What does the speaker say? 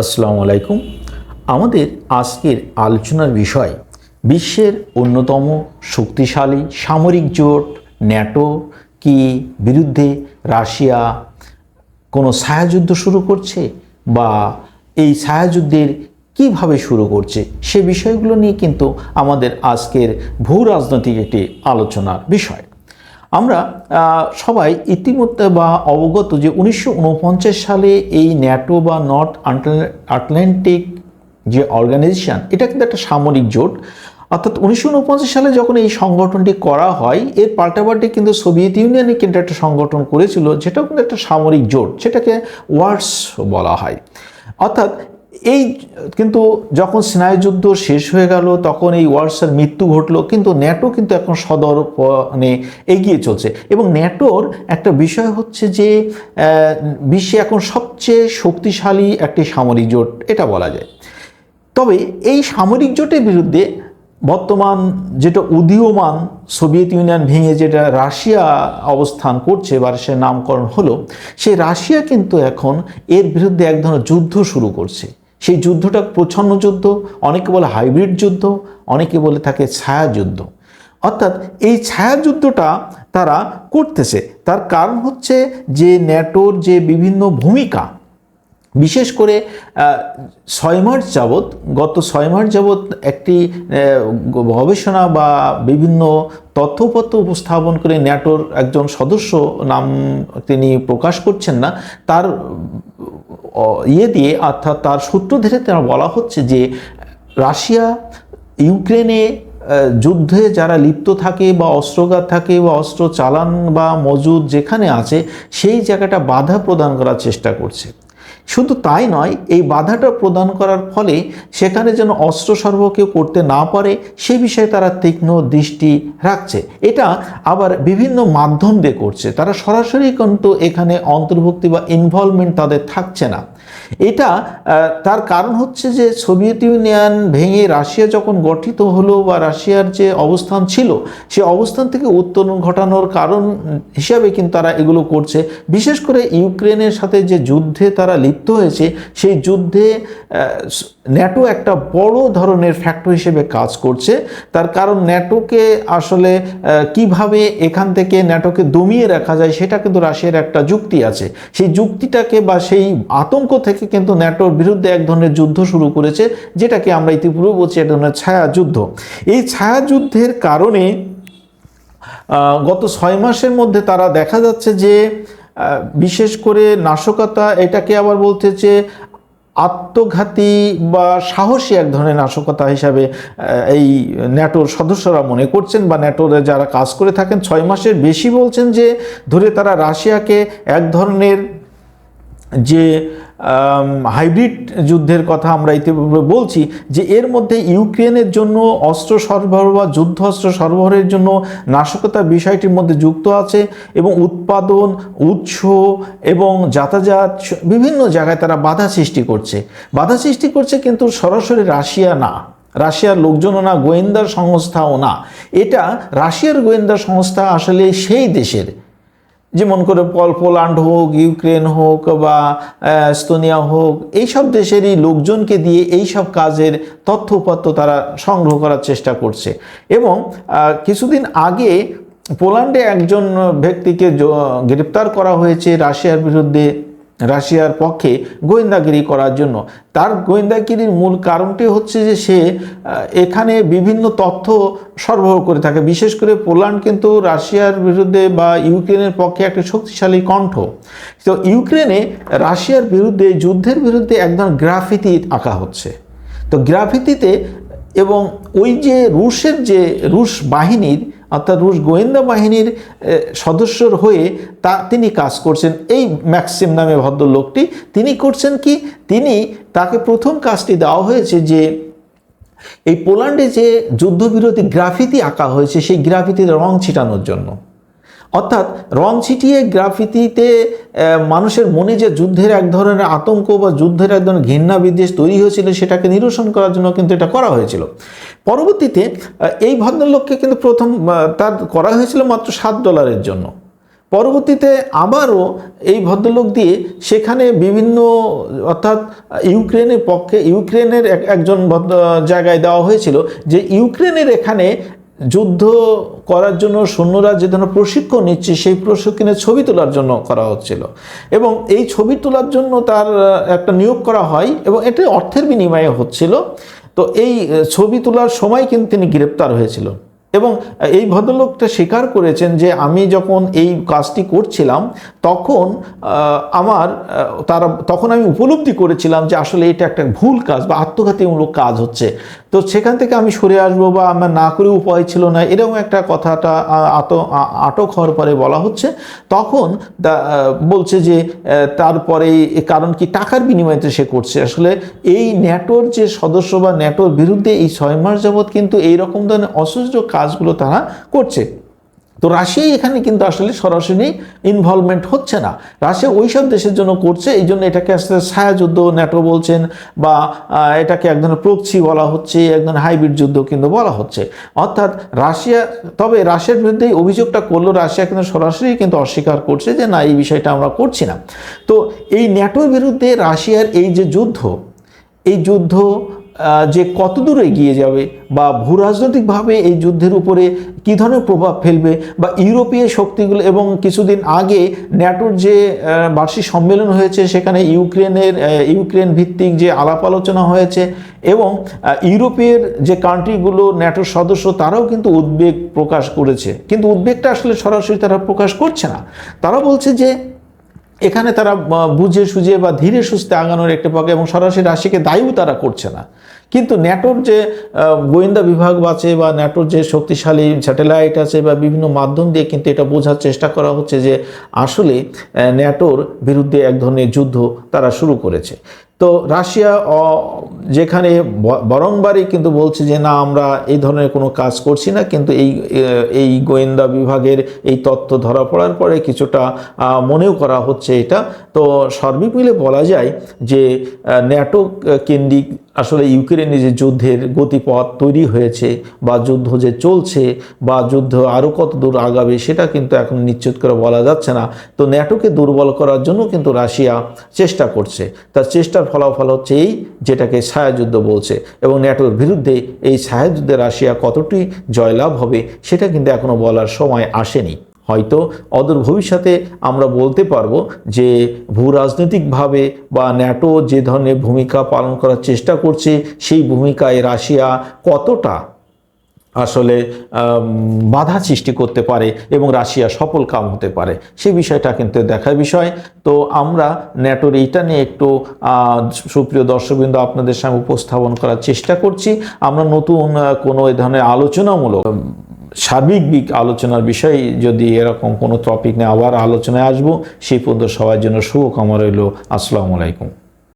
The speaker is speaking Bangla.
আসসালামু আলাইকুম। আমাদের আজকের আলোচনার বিষয়, বিশ্বের অন্যতম শক্তিশালী সামরিক জোট ন্যাটো কি বিরুদ্ধে রাশিয়া কোনো ছায়াযুদ্ধ শুরু করছে বা এই ছায়াযুদ্ধের কীভাবে শুরু করছে, সে বিষয়গুলো নিয়ে কিন্তু আমাদের আজকের ভূ রাজনৈতিক একটি আলোচনার বিষয়। আমরা সবাই ইতিমধ্যে বা অবগত যে উনিশশো ঊনপঞ্চাশ সালে এই ন্যাটো বা নর্থ আটলান্টিক যে অর্গানাইজেশন, এটা কিন্তু একটা সামরিক জোট। অর্থাৎ উনিশশো ঊনপঞ্চাশ সালে যখন এই সংগঠনটি করা হয়, এর পাল্টাপাল্টি কিন্তু সোভিয়েত ইউনিয়নে কিন্তু একটা সংগঠন করেছিল, যেটাও কিন্তু একটা সামরিক জোট, সেটাকে ওয়ার্স বলা হয়। অর্থাৎ এই কিন্তু যখন স্নায়ুযুদ্ধ শেষ হয়ে গেল, তখন এই ওয়ার্সের মৃত্যু ঘটলো, কিন্তু ন্যাটো কিন্তু এখন সদর মানে এগিয়ে চলছে। এবং ন্যাটোর একটা বিষয় হচ্ছে যে বিশ্বে এখন সবচেয়ে শক্তিশালী একটি সামরিক জোট, এটা বলা যায়। তবে এই সামরিক জোটের বিরুদ্ধে বর্তমান যেটা উদীয়মান সোভিয়েত ইউনিয়ন ভেঙে যেটা রাশিয়া অবস্থান করছে বা সে নামকরণ হলো, সেই রাশিয়া কিন্তু এখন এর বিরুদ্ধে এক ধরনের যুদ্ধ শুরু করছে। সেই যুদ্ধটা প্রচ্ছন্ন যুদ্ধ, অনেকে বলে হাইব্রিড যুদ্ধ, অনেকে বলে থাকে ছায়া যুদ্ধ অর্থাৎ এই ছায়াযুদ্ধটা তারা করতেছে। তার কারণ হচ্ছে যে ন্যাটোর যে বিভিন্ন ভূমিকা, বিশেষ করে ছয় মার্চ যাবৎ, গত ছয় মার্চ যাবৎ একটি গবেষণা বা বিভিন্ন তথ্যপত্র উপস্থাপন করে ন্যাটোর একজন সদস্য নাম তিনি প্রকাশ করছেন না, তার ইয়ে দিয়ে, অর্থাৎ তার সূত্র ধরে তারা বলা হচ্ছে যে, রাশিয়া ইউক্রেনে যুদ্ধে যারা লিপ্ত থাকে বা অস্ত্রগার থাকে বা অস্ত্র চালান বা মজুদ যেখানে আছে, সেই জায়গাটা বাধা প্রদান করার চেষ্টা করছে। শুধু তাই নয়, এই বাধাটা প্রদান করার ফলে সেখানে যেন অস্ত্র সরবরাহ কেউ করতে না পারে, সে বিষয়ে তারা তীক্ষ্ণ দৃষ্টি রাখছে। এটা আবার বিভিন্ন মাধ্যম দিয়ে করছে। তারা সরাসরি কিন্তু এখানে অন্তর্ভুক্তি বা ইনভলভমেন্ট তাদের থাকছে না। এটা তার কারণ হচ্ছে যে সোভিয়েত ইউনিয়ন ভেঙে রাশিয়া যখন গঠিত হলো বা রাশিয়ার যে অবস্থান ছিল, সে অবস্থান থেকে উত্তোলন ঘটানোর কারণ হিসাবে কিন্তু তারা এগুলো করছে। বিশেষ করে ইউক্রেনের সাথে যে যুদ্ধে তারা লিপ্ত হয়েছে, সেই যুদ্ধে ন্যাটো একটা বড় ধরনের ফ্যাক্টর হিসেবে কাজ করছে। তার কারণ ন্যাটোকে আসলে কীভাবে এখান থেকে ন্যাটোকে দমিয়ে রাখা যায় সেটা কিন্তু রাশিয়ার একটা যুক্তি আছে। সেই যুক্তিটাকে বা সেই আতঙ্ক থেকে কিন্তু ন্যাটোর বিরুদ্ধে এক ধরনের যুদ্ধ শুরু করেছে, যেটাকে আমরা ইতিপূর্বে বলছি এক ধরনের ছায়া যুদ্ধ এই ছায়া যুদ্ধের কারণে গত ছয় মাসের মধ্যে তারা দেখা যাচ্ছে যে বিশেষ করে নাশকতা, এটাকে আবার বলতেছে আত্মঘাতী বা সাহসী এক ধরনের নাশকতা হিসাবে এই ন্যাটোর সদস্যরা মনে করছেন বা ন্যাটোরে যারা কাজ করে থাকেন, ছয় মাসের বেশি বলছেন যে ধরে তারা রাশিয়াকে এক ধরনের যে হাইব্রিড যুদ্ধের কথা আমরা ইতিপূর্বে বলছি যে এর মধ্যে ইউক্রেনের জন্য অস্ত্র সরবরাহ বা যুদ্ধ অস্ত্র সরবরাহের জন্য নাশকতা বিষয়টির মধ্যে যুক্ত আছে এবং উৎপাদন, উৎস এবং যাতায়াত বিভিন্ন জায়গায় তারা বাধা সৃষ্টি করছে। বাধা সৃষ্টি করছে কিন্তু সরাসরি রাশিয়া না। রাশিয়ার লোকজনও না গোয়েন্দা সংস্থাও না। এটা রাশিয়ার গোয়েন্দা সংস্থা আসলে সেই দেশের যেমন করে পল পোল্যান্ড হোক, ইউক্রেন হোক বা স্তোনিয়া হোক, এইসব দেশেরই লোকজনকে দিয়ে এই সব কাজের তথ্য উপাত্য তারা সংগ্রহ করার চেষ্টা করছে। এবং কিছুদিন আগে পোল্যান্ডে একজন ব্যক্তিকে গ্রেপ্তার করা হয়েছে রাশিয়ার বিরুদ্ধে। রাশিয়ার পক্ষে গোয়েন্দাগিরি করার জন্য। তার গোয়েন্দাগিরির মূল কারণটি হচ্ছে যে সে এখানে বিভিন্ন তথ্য সরবরাহ করে থাকে। বিশেষ করে পোল্যান্ড কিন্তু রাশিয়ার বিরুদ্ধে বা ইউক্রেনের পক্ষে একটা শক্তিশালী কণ্ঠ। তো ইউক্রেনে রাশিয়ার বিরুদ্ধে যুদ্ধের বিরুদ্ধে একদম গ্রাফিতি আঁকা হচ্ছে। তো গ্রাফিতিতে এবং ওই যে রুশের যে রুশ বাহিনীর অর্থাৎ রুশ গোয়েন্দা বাহিনীর সদস্যর হয়ে তা তিনি কাজ করছেন। এই ম্যাক্সিম নামে ভদ্রলোকটি, তিনি করছেন কি? তিনি তাকে প্রথম কাজটি দেওয়া হয়েছে যে, এই পোল্যান্ডে যে যুদ্ধবিরোধী গ্রাফিতি আঁকা হয়েছে, সেই গ্রাফিতির রং ছিটানোর জন্য। অর্থাৎ রং ছিটিয়ে গ্রাফিতিতে মানুষের মনে যে যুদ্ধের এক ধরনের আতঙ্ক বা যুদ্ধের এক ধরনের ঘৃণা বিদ্বেষ তৈরি হয়েছিল, সেটাকে নিরসন করার জন্য কিন্তু এটা করা হয়েছিল। পরবর্তীতে এই ভদ্রলোককে কিন্তু প্রথম তার করা হয়েছিল মাত্র সাত ডলারের জন্য। পরবর্তীতে আবারও এই ভদ্রলোক দিয়ে সেখানে বিভিন্ন, অর্থাৎ ইউক্রেনের পক্ষে, ইউক্রেনের এক- একজন জায়গায় দেওয়া হয়েছিল যে ইউক্রেনের এখানে যুদ্ধ করার জন্য সৈন্যরা যে ধরনের প্রশিক্ষণ নিচ্ছে, সেই প্রশিক্ষণের ছবি তোলার জন্য করা হচ্ছিল। এবং এই ছবি তোলার জন্য তার একটা নিয়োগ করা হয় এবং এটা অর্থের বিনিময়ে হচ্ছিল। তো এই ছবি তোলার সময় কিন্তু তিনি গ্রেপ্তার হয়েছিল। এবং এই ভদ্রলোকটা স্বীকার করেছেন যে আমি যখন এই কাজটি করছিলাম, তখন আমার তারা, তখন আমি উপলব্ধি করেছিলাম যে আসলে এটা একটা ভুল কাজ বা আত্মঘাতীমূলক কাজ হচ্ছে। তো সেখান থেকে আমি সরে আসব বা আমার না করে উপায় ছিল না, এরকম একটা কথাটা আত আটক হওয়ার পরে বলা হচ্ছে। তখন বলছে যে তারপরে কারণ কি? টাকার বিনিময়তে সে করছে। আসলে এই ন্যাটোর যে সদস্য বা ন্যাটোর বিরুদ্ধে এই ছয় মাস যাবৎ কিন্তু এই রকম ধরনের অসহ্য কাজগুলো তারা করছে। তো রাশিয়া এখানে কিন্তু আসলে সরাসরি ইনভলভমেন্ট হচ্ছে না। রাশিয়া ওই সব দেশের জন্য করছে, এই জন্য এটাকে আসলে ছায়াযুদ্ধ, ন্যাটো বলছেন, বা এটাকে এক ধরনের প্রক্সি বলা হচ্ছে, এক ধরনের হাইব্রিড যুদ্ধ কিন্তু বলা হচ্ছে। অর্থাৎ রাশিয়া, তবে রাশিয়ার বিরুদ্ধে অভিযোগটা করল, রাশিয়া কিন্তু সরাসরি কিন্তু অস্বীকার করছে যে, না, এই বিষয়টা আমরা করছি না। তো এই ন্যাটোর বিরুদ্ধে রাশিয়ার এই যে যুদ্ধ, এই যুদ্ধ যে কত দূর এগিয়ে যাবে বা ভূরাজনৈতিকভাবে এই যুদ্ধের উপরে কী ধরনের প্রভাব ফেলবে বা ইউরোপীয় শক্তিগুলো এবং কিছুদিন আগে ন্যাটোর যে বার্ষিক সম্মেলন হয়েছে সেখানে ইউক্রেনের ইউক্রেন ভিত্তিক যে আলাপ আলোচনা হয়েছে এবং ইউরোপের যে কান্ট্রিগুলো ন্যাটোর সদস্য তারাও কিন্তু উদ্বেগ প্রকাশ করেছে। কিন্তু উদ্বেগটা আসলে সরাসরি তারা প্রকাশ করছে না। তারা বলছে যে এখানে তারা বুঝে সুঝে বা ধীরে সুস্থে আগানোর একটা পক্ষে এবং সরাসরি রাশিকে দায়ীও তারা করছে না। কিন্তু ন্যাটোর যে গোয়েন্দা বিভাগ আছে বা ন্যাটোর যে শক্তিশালী স্যাটেলাইট আছে বা বিভিন্ন মাধ্যম দিয়ে কিন্তু এটা বোঝার চেষ্টা করা হচ্ছে যে আসলে ন্যাটোর বিরুদ্ধে এক ধরনের যুদ্ধ তারা শুরু করেছে। তো রাশিয়া যেখানে বরংবারই কিন্তু বলছে যে না, আমরা এই ধরনের কোনো কাজ করছি না, কিন্তু এই এই গোয়েন্দা বিভাগের এই তথ্য ধরা পড়ার পরে কিছুটা মনেও করা হচ্ছে এটা। তো সার্বিক মিলে বলা যায় যে ন্যাটো কেন্দ্রিক আসলে ইউক্রেনে যে যুদ্ধের গতিপথ তৈরি হয়েছে বা যুদ্ধ যে চলছে বা যুদ্ধ আরও কত দূর আগাবে সেটা কিন্তু এখন নিশ্চিত করে বলা যাচ্ছে না। তো ন্যাটোকে দুর্বল করার জন্য কিন্তু রাশিয়া চেষ্টা করছে। তার চেষ্টার ফলাফল হচ্ছে এই যেটাকে ছায়াযুদ্ধ বলছে এবং ন্যাটোর বিরুদ্ধে এই ছায়াযুদ্ধে রাশিয়া কতটি জয়লাভ হবে সেটা কিন্তু এখনও বলার সময় আসেনি। হয়তো অদূর ভবিষ্যতে আমরা বলতে পারব যে ভূ রাজনৈতিকভাবে বা ন্যাটো যে ধরনের ভূমিকা পালন করার চেষ্টা করছে, সেই ভূমিকায় রাশিয়া কতটা আসলে বাধা সৃষ্টি করতে পারে এবং রাশিয়া সফল কাম হতে পারে সেই বিষয়টা কিন্তু দেখার বিষয়। তো আমরা ন্যাটোর এইটা নিয়ে একটু সুপ্রিয় দর্শকবৃন্দ আপনাদের সামনে উপস্থাপন করার চেষ্টা করছি। আমরা নতুন কোনো এই ধরনের আলোচনামূলক সার্বিক আলোচনার বিষয়ে, যদি এরকম কোনো টপিক নিয়ে আবার আলোচনায় আসব, সেই পর্যন্ত সবার জন্য শুভকামনা রইল। আসসালামু আলাইকুম।